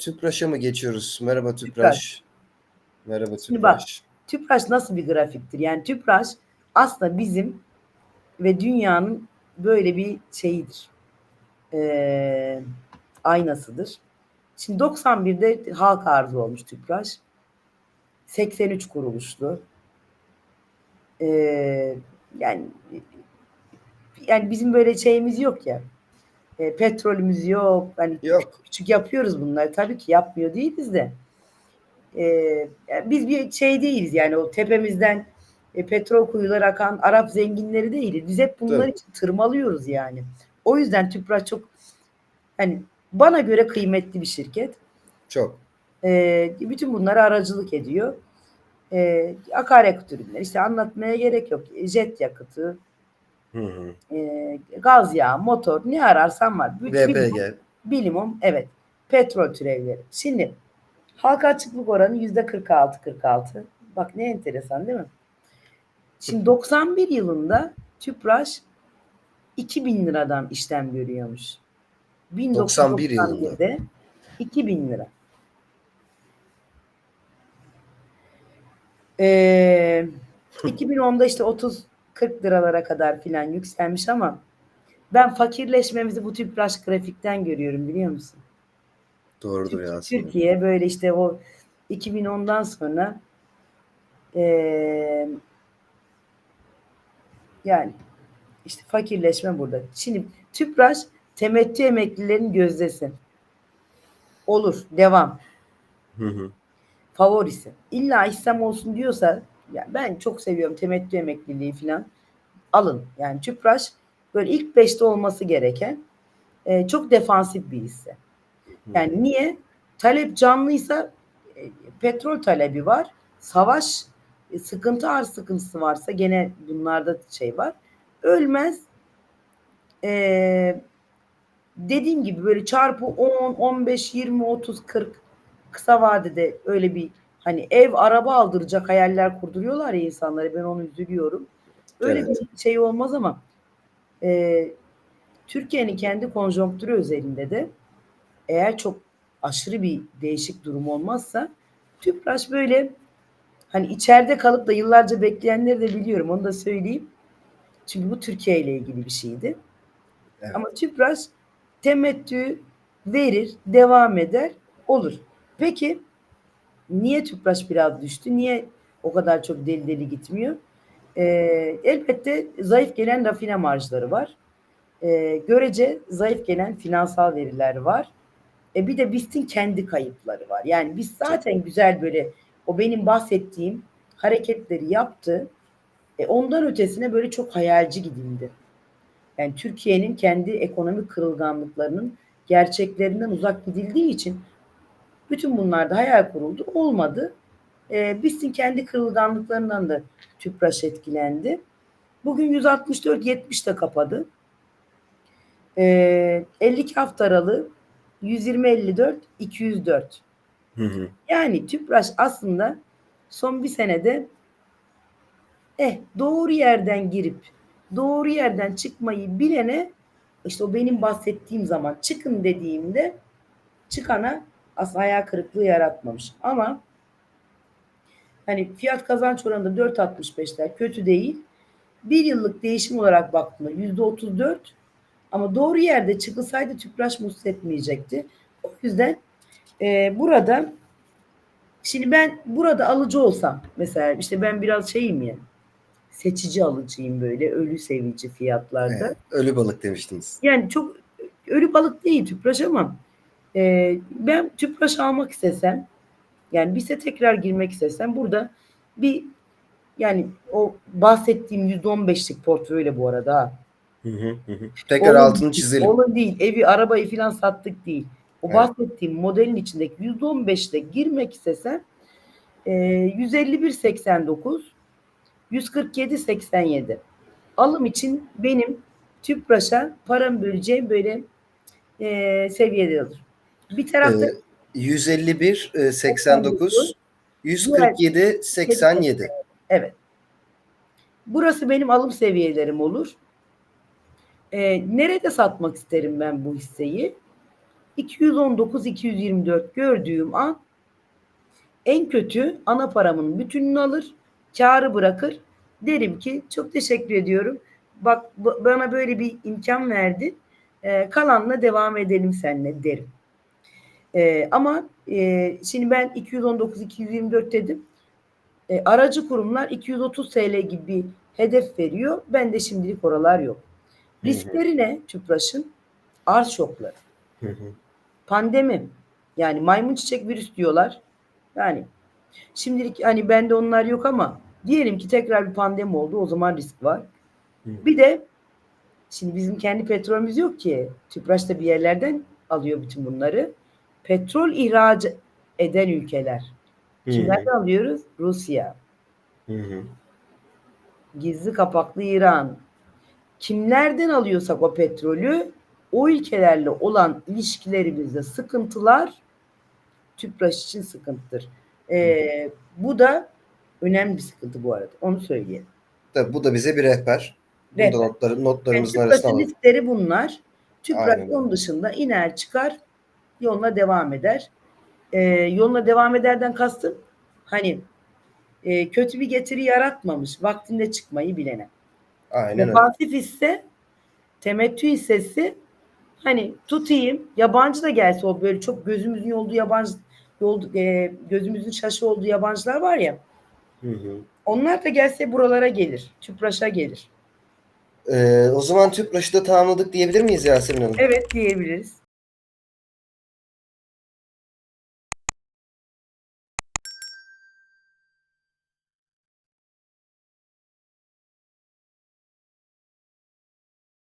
Tüpraş'a mı geçiyoruz? Merhaba Tüpraş. Tüpraş. Merhaba Şimdi bak. Tüpraş. Tüpraş nasıl bir grafiktir? Yani Tüpraş aslında bizim ve dünyanın böyle bir şeyidir. Ee, aynasıdır. Şimdi 91'de halk arzı olmuş Tüpraş. 83 kuruluşlu. Ee, yani yani bizim böyle şeyimiz yok ya. E, petrolümüz yok. Hani Yok. küçük yapıyoruz bunları. Tabii ki yapmıyor değiliz de. Ee, yani biz bir şey değiliz yani o tepemizden e, petrol kuyuları akan Arap zenginleri değiliz. Biz hep bunlar Tabii. için tırmalıyoruz yani. O yüzden Tüpraş çok hani bana göre kıymetli bir şirket. Çok. Ee, bütün bunlara aracılık ediyor. Ee, akaryakıt ürünleri işte anlatmaya gerek yok. Jet yakıtı, Hı hı. e, gaz yağı, motor ne ararsan var. Bir- bir- evet. Petrol türevleri. Şimdi halka açıklık oranı yüzde 46 46. Bak ne enteresan değil mi? Şimdi 91 yılında Tüpraş 2000 liradan işlem görüyormuş. 91 yılında. 1991'de 2000 lira. Ee, 2010'da işte 30 40 liralara kadar filan yükselmiş ama ben fakirleşmemizi bu Tüpraş grafikten görüyorum biliyor musun? Doğrudur ya aslında. Türkiye böyle işte o 2010'dan sonra eee, yani işte fakirleşme burada. Şimdi Tüpraş temettü emeklilerin gözdesi. Olur. Devam. Hı hı. Favorisi. İlla İslam olsun diyorsa ya ben çok seviyorum temettü emekliliği falan. Alın. Yani Tüpraş böyle ilk beşte olması gereken e, çok defansif bir hisse. Yani niye? Talep canlıysa e, petrol talebi var. Savaş e, sıkıntı arz sıkıntısı varsa gene bunlarda şey var. Ölmez. E, dediğim gibi böyle çarpı 10, 15, 20, 30, 40 kısa vadede öyle bir hani ev araba aldıracak hayaller kurduruyorlar ya insanlara ben onu üzülüyorum. Öyle Evet. bir şey olmaz ama e, Türkiye'nin kendi konjonktürü özelinde de eğer çok aşırı bir değişik durum olmazsa Tüpraş böyle hani içeride kalıp da yıllarca bekleyenleri de biliyorum onu da söyleyeyim. Çünkü bu Türkiye ile ilgili bir şeydi. Evet. Ama Tüpraş temettü verir, devam eder, olur. Peki niye Tüpraş biraz düştü? Niye o kadar çok deli deli gitmiyor? Ee, elbette zayıf gelen rafine marjları var. Ee, görece zayıf gelen finansal veriler var. E bir de BIST'in kendi kayıpları var. Yani biz zaten güzel böyle o benim bahsettiğim hareketleri yaptı. E ondan ötesine böyle çok hayalci gidildi. Yani Türkiye'nin kendi ekonomik kırılganlıklarının gerçeklerinden uzak gidildiği için bütün bunlarda hayal kuruldu. Olmadı. E, BIST'in kendi kırılganlıklarından da Tüpraş etkilendi. Bugün 164.70'te kapadı. E, 52 hafta aralığı 120.54 204. Hı hı. Yani Tüpraş aslında son bir senede eh doğru yerden girip doğru yerden çıkmayı bilene işte o benim bahsettiğim zaman çıkın dediğimde çıkana aslında hayal kırıklığı yaratmamış. Ama hani fiyat kazanç oranında 4.65'ler kötü değil. Bir yıllık değişim olarak baktığımda %34 ama doğru yerde çıkılsaydı Tüpraş mutsuz etmeyecekti. O yüzden e, burada şimdi ben burada alıcı olsam mesela işte ben biraz şeyim ya seçici alıcıyım böyle ölü sevici fiyatlarda. Evet, Ölü balık demiştiniz. Yani çok ölü balık değil tüpraş ama e, ben tüpraş almak istesem yani bize tekrar girmek istesem burada bir yani o bahsettiğim %15'lik portföyle bu arada ha. Hı hı hı. Tekrar Onun altını çizelim. Onun değil. Evi, arabayı falan sattık değil. O Evet. bahsettiğim modelin içindeki %15'te girmek istesem e, 151.89 147.87 alım için benim Tüpraş'a param böleceğim böyle e, seviyede alır. Bir tarafta Ee, 151 e, 89 147 87. Evet. Burası benim alım seviyelerim olur. Ee, nerede satmak isterim ben bu hisseyi? 219-224 gördüğüm an en kötü ana paramın bütününü alır, karı bırakır. Derim ki çok teşekkür ediyorum. Bak bana böyle bir imkan verdin. Ee, kalanla devam edelim seninle derim. Ee, ama e, şimdi ben 219-224 dedim. E, aracı kurumlar 230 TL gibi bir hedef veriyor. Ben de şimdilik oralar yok. Riskleri ne Tüpraş'ın? Arz şokları. Hı hı. Pandemi. Yani maymun çiçek virüs diyorlar. Yani şimdilik hani bende onlar yok ama diyelim ki tekrar bir pandemi oldu o zaman risk var. Hı. Bir de şimdi bizim kendi petrolümüz yok ki. Tüpraş da bir yerlerden alıyor bütün bunları. Petrol ihraç eden ülkeler. Hı. Kimlerden alıyoruz? Rusya, Hı hı. gizli kapaklı İran. Kimlerden alıyorsak o petrolü o ülkelerle olan ilişkilerimizde sıkıntılar Tüpraş için sıkıntıdır. Ee, bu da önemli bir sıkıntı bu arada. Onu söyleyeyim. Tabii bu da bize bir rehber. Rehber. da notları, Yani notlarımızın arasına Tüpraş'ın alalım. riskleri bunlar. Tüpraş onun dışında iner çıkar yoluna devam eder. Ee, yoluna devam ederden kastım hani e, kötü bir getiri yaratmamış. Vaktinde çıkmayı bilene. Aynen öyle. Defansif hisse temettü hissesi hani tutayım yabancı da gelse o böyle çok gözümüzün olduğu yabancı yol, e, gözümüzün şaşı olduğu yabancılar var ya Hı hı. onlar da gelse buralara gelir. Tüpraş'a gelir. Ee, o zaman Tüpraş'ı da tamamladık diyebilir miyiz Yasemin Hanım? Evet diyebiliriz.